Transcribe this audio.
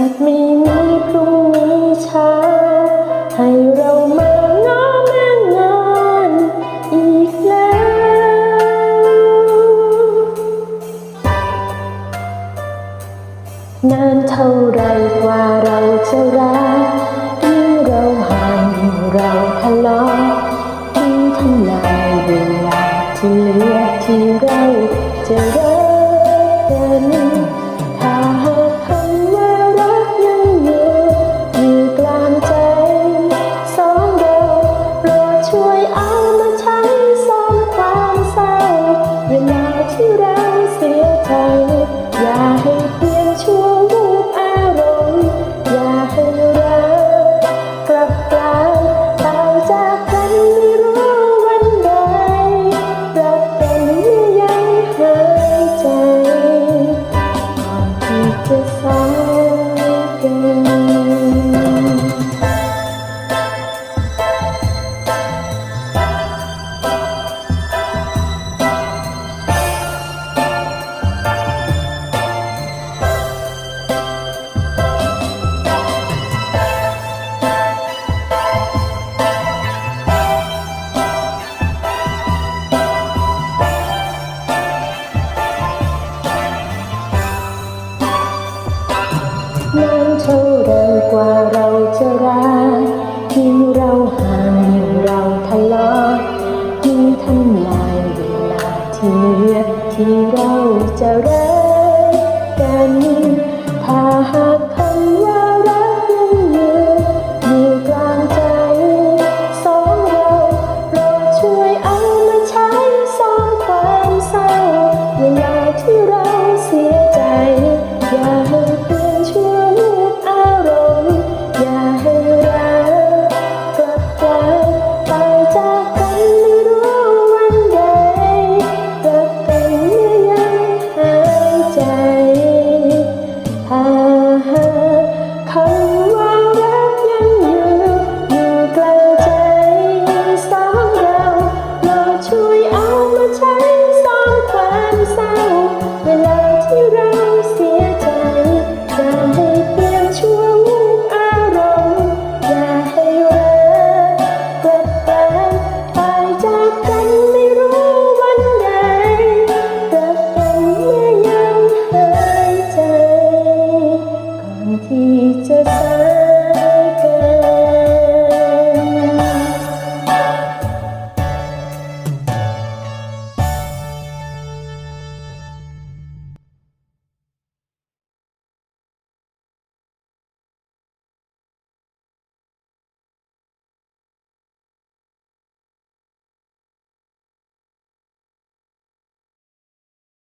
าจไม่มีพรุ่งนี้เช้าให้เรามาง้อแม่งานอีกแล้วนานเท่าไรกว่าเราจะรัก 花 นานเท่าไรกว่าเราจะรักยิ่งเราห่างยิ่งเราทะเลาะยิ่งทำลายเวลาที่เหลือที่เราจะรัก